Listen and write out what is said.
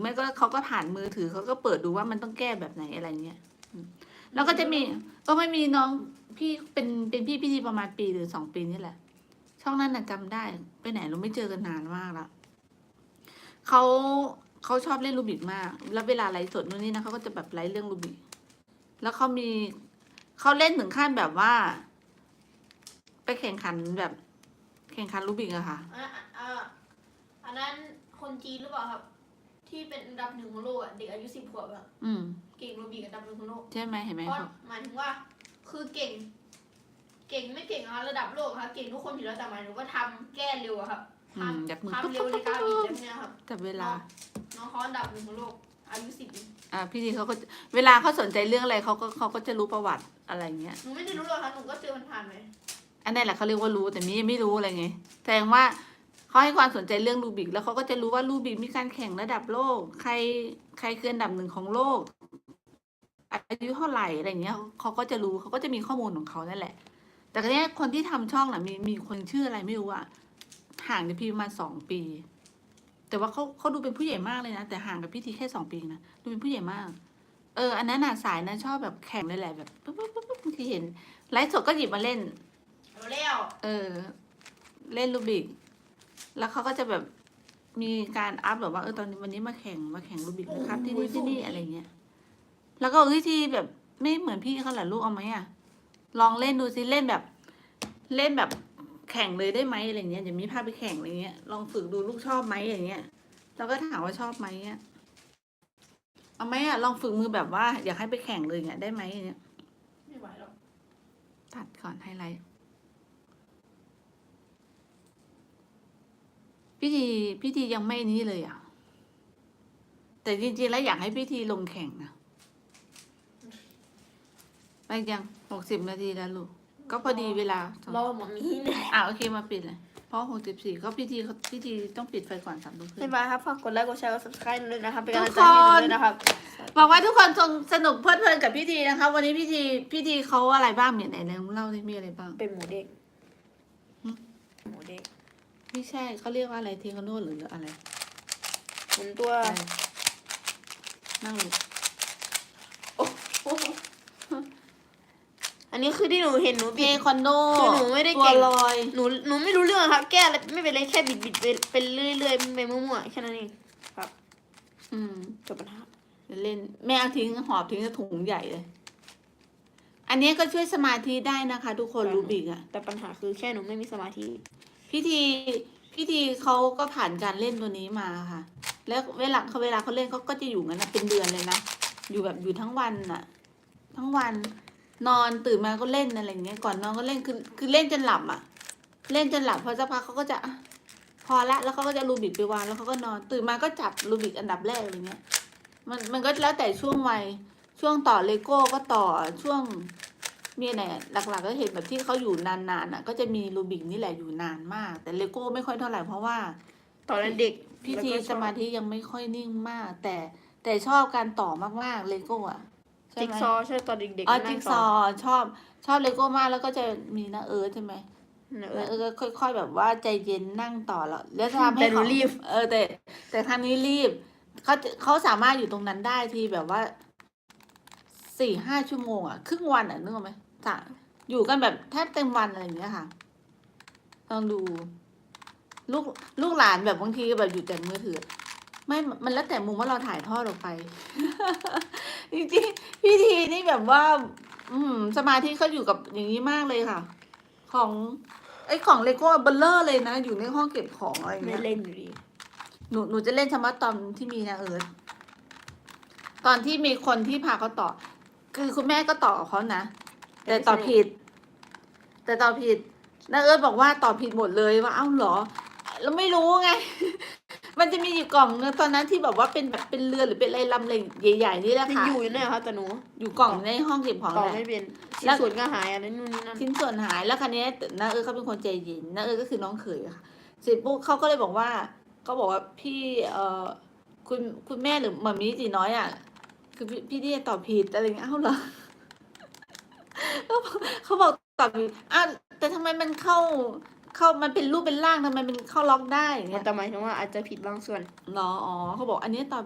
ไม่ก็เขาก็ผ่านมือถือเขาก็เปิดดูว่ามันต้องแก้แบบไหนอะไรเงี้ยแล้วก็จะมีก็ไม่มีน้องพี่เป็นเป็นพี่พี่ทีประมาณปีหรือสองปีนี่แหละ ช่องนั้นน่ะจำได้ไปไหนเราไม่เจอกันนานมากละเขาเขาชอบเล่นรูบิกมาก แล้วเวลาไลฟ์สดนู่นนี่นะเขาก็จะแบบไลฟ์เรื่องรูบิกแล้วเขามีเขาเล่นถึงขั้นแบบว่า ไปแข่งขันแบบ แข่งขันรูบิกอะค่ะอะอะอะอันนั้นคนจีนหรือเปล่าครับ ที่เป็นอันดับหนึ่งของโลกอะเด็กอายุสิบขวบอะอืม เก่งโรบิกอันดับหนึ่งของโลก ใช่ไหมเห็นไหมเพราะเขาหมายถึงว่าคือเก่ง เก่งไม่เก่งอะระดับโลกอะครับ เก่งทุกคนอยู่แล้วแต่หมายถึงว่าทำแก้เร็วอะครับอืมแบบมือทำเร็วในการบีบแบบเนี้ยครับจับเวลา น้องเขาอันดับหนึ่งของโลก อายุสิบอ่าพี่ทีเขาก็เวลาเขาสนใจเรื่องอะไรเขาก็เขาก็จะรู้ประวัติอะไรเงี้ย หนูไม่ได้รู้หรอกครับหนูก็เจอมันผ่านไปอันนั้นแหละเขาเรียกว่ารู้แต่มียังไม่รู้อะไรไงแสดงว่า เขาให้ความสนใจเรื่องรูบิก แล้วเขาก็จะรู้ว่ารูบิกมีการแข่งระดับโลก ใครใครคืออันดับหนึ่งของโลก อายุเท่าไหร่อะไรเงี้ยเขาก็จะรู้เขาก็จะมีข้อมูลของเขานั่นแหละ แต่ทีเนี้ยคนที่ทำช่องน่ะมีมีคนชื่ออะไรไม่รู้อะห่างจากพี่ประมาณสองปี แต่ว่าเขาเขาดูเป็นผู้ใหญ่มากเลยนะแต่ห่างกับพี่ทีแค่สองปีนะดูเป็นผู้ใหญ่มาก เอออันนั้นน่ะสายนั้นชอบแบบแข่งเลยแหละแบบปุ๊บปุ๊บปุ๊บปุ๊บบางทีเห็นไลฟ์สดก็หยิบมาเล่นเอาแล้วเออ เล่นรูบิก แล้วเขาก็จะแบบมีการอัพแบบว่าเออตอนนี้วันนี้มาแข่งมาแข่งรูบิกนะครับ ที่นี่ที่นี่อะไรเงี้ย แล้วก็เอ้ยที่แบบไม่เหมือนพี่เขาเหรอลูกเอาไหมอะ ลองเล่นดูสิเล่นแบบ เล่นแบบแข่งเลยได้ไหมอะไรเงี้ยเดี๋ยวมีพาไปแข่งอะไรเงี้ยลองฝึกดูลูกชอบไหมอย่างเงี้ยเราก็ถามว่าชอบไหมเงี้ยเอาไหมอะลองฝึกมือแบบว่า อยากให้ไปแข่งเลยเงี้ยได้ไหมอย่างเงี้ยไม่ไหวหรอกตัดก่อนไฮไลท์ พี่ทีพี่ทียังไม่นี้เลยอะ แต่จริงๆแล้วอยากให้พี่ทีลงแข่งนะไปยังหกสิบนาทีแล้วลูก ก็พอดีเวลารอหมอมีเนี่ยอะโอเคมาปิดเลย เพราะหกสิบสี่ก็พี่ทีเขาพี่ทีต้องปิดไฟก่อนสามทุ่มครึ่บ๊ายงบายครับฝากกดไลค์กดแชร์กด subscribe ด้วยนะครับเป็นทุกำกลังใจให้หนูคนด้วยนะครับ หวังว่าทุกคนจงสนุกเพลิดเพลินกับพี่ทีนะคะ วันนี้พี่ทีพี่ทีเขาอะไรบ้างเนี่ยไหนไหนเล่าได้มีอะไรบ้าง เป็นหมูเด็กหึหมูเด็ก ไม่ใช่เขาเรียกว่าอะไรเทคโนหรืออะไรหมุนตัวใช่นั่งลงอันนี้คือที่หนูเห็นหนูเทบิดควันโดคือหนูไม่ได้ตัวเก่งลอย หนูหนูไม่รู้เรื่องครับ แก้อะไรไม่เป็นไรแค่บิดบิดไปเป็นเรื่อยๆไปมั่วๆแค่นั้นเองครับอืม จบปัญหาเล่นแม่เอาทิ้งหอบทิ้งถุงใหญ่เลย อันนี้ก็ช่วยสมาธิได้นะคะ ทุกคนใช่รูบิกอะแต่ปัญหาคือแค่หนูไม่มีสมาธิ พี่ทีพี่ทีเขาก็ผ่านการเล่นตัวนี้มาค่ะ แล้วเวลาเขาเวลาเขาเล่นเขาก็จะอยู่งั้นนะเป็นเดือนเลยนะอยู่แบบอยู่ทั้งวันน่ะ ทั้งวันนอนตื่นมาก็เล่นอะไรอย่างเงี้ยก่อนนอนก็เล่นคือคือเล่นจนหลับอะ เล่นจนหลับพอสักพักเขาก็จะอะพอละแล้วเขาก็จะรูบิกไปวางแล้วเขาก็นอน ตื่นมาก็จับรูบิกอันดับแรกอะไรเงี้ยมันมันก็แล้วแต่ช่วงวัยช่วงต่อเลโก้ก็ต่อช่วง มีไหนอะหลักๆก็เห็นแบบที่เขาอยู่นานๆอะ ก็จะมีรูบิกนี่แหละอยู่นานมาก แต่เลโก้ไม่ค่อยเท่าไหร่เพราะว่า ตอนนั้นเด็กพิธีแล้วก็ชสอบมาธิยังไม่ค่อยนิ่งมาก แต่แต่ชอบการต่อมากๆเลโก้อะใช่จิ๊กไหมซอว์ใช่ตอนเด็กๆอ๋อนั่จิ๊งกซอว์ชอบ ชอบเลโก้มากแล้วก็จะมีนะเอิร์ธใช่ไหมเนนะอะเอิร์ธก็ค่อย ๆ แบบว่าใจเย็นนั่งต่อแล้วแล้วทำให้แต่หนูเขารีบ เออแต่ แต่ทางนี้รีบเขาจะเขาสามารถอยู่ตรงนั้นได้ทีแบบว่าสี่ห้าชั่วโมงอะครึ่งวันอะนึกออกไหม จ้ะอยู่กันแบบแทบเต็มวันอะไรอย่างเงี้ยค่ะลองดูลูกลูกหลานแบบบางทีแบบอยู่แต่มือถือ ไม่มันแล้วแต่มุมว่าเราถ่ายทอดออกไปจริงๆพี่ทีนี่แบบว่า อืม สมาธิเขาอยู่กับอย่างนี้มากเลยค่ะ ของไอ้ของเลโก้เบลเลอร์เลยนะ อยู่ในห้องเก็บของอะไรอย่างไม่เงี้ยเล่นอยู่ดีหนูหนูจะเล่นเฉพาะตอนที่มีนะเอิร์ธตอนที่มีคนที่พาเขาต่อ คือคุณแม่ก็ต่อกับเขานะ แต่ต่อผิด แต่ต่อผิดนาเอิร์ธบอกว่าต่อผิดหมดเลยว่าเอ้าเหรอ แล้วไม่รู้ไง มันจะมีอยู่กล่องนึงตอนนั้นที่แบบว่าเป็นแบบเป็นเรือหรือเป็นอะไรลำอะไรใหญ่ ๆ นี่แหละยังค่ะ อยู่อยู่เนี่ยครับแต่หนูอยู่กล่องในห้องเก็บของต่อแหละ ไม่เป็นแล้ชิ้นวส่วนก็หายอะไรนู่นนี่นั่น ชิ้นส่วนหายแล้วคันนี้น้าเอิร์ธเขาเป็นคนใจเย็นน้าเอิร์ธก็คือน้องเขยอะค่ะเสร็จปุ๊บเขาก็เลยบอกว่าเขาบอกว่าพี่เอ่อคุณคุณแม่หรือหมามีจีน้อยอะคือพี่พี่ที่ตอบผิดอะไรอย่างเงี้ยเอ้าเหรอ เขาบอกเขาบอกตอบผิดอ้าวแต่ทำไมมันเข้า เข้ามันเป็นรูปเป็นร่างทำไมมันเข้าล็อกได้อย่างเงี้ยแต่หมายถึงว่าอาจจะผิดบางส่วน เหรอ อ๋อเขาบอกอันนี้ตอบ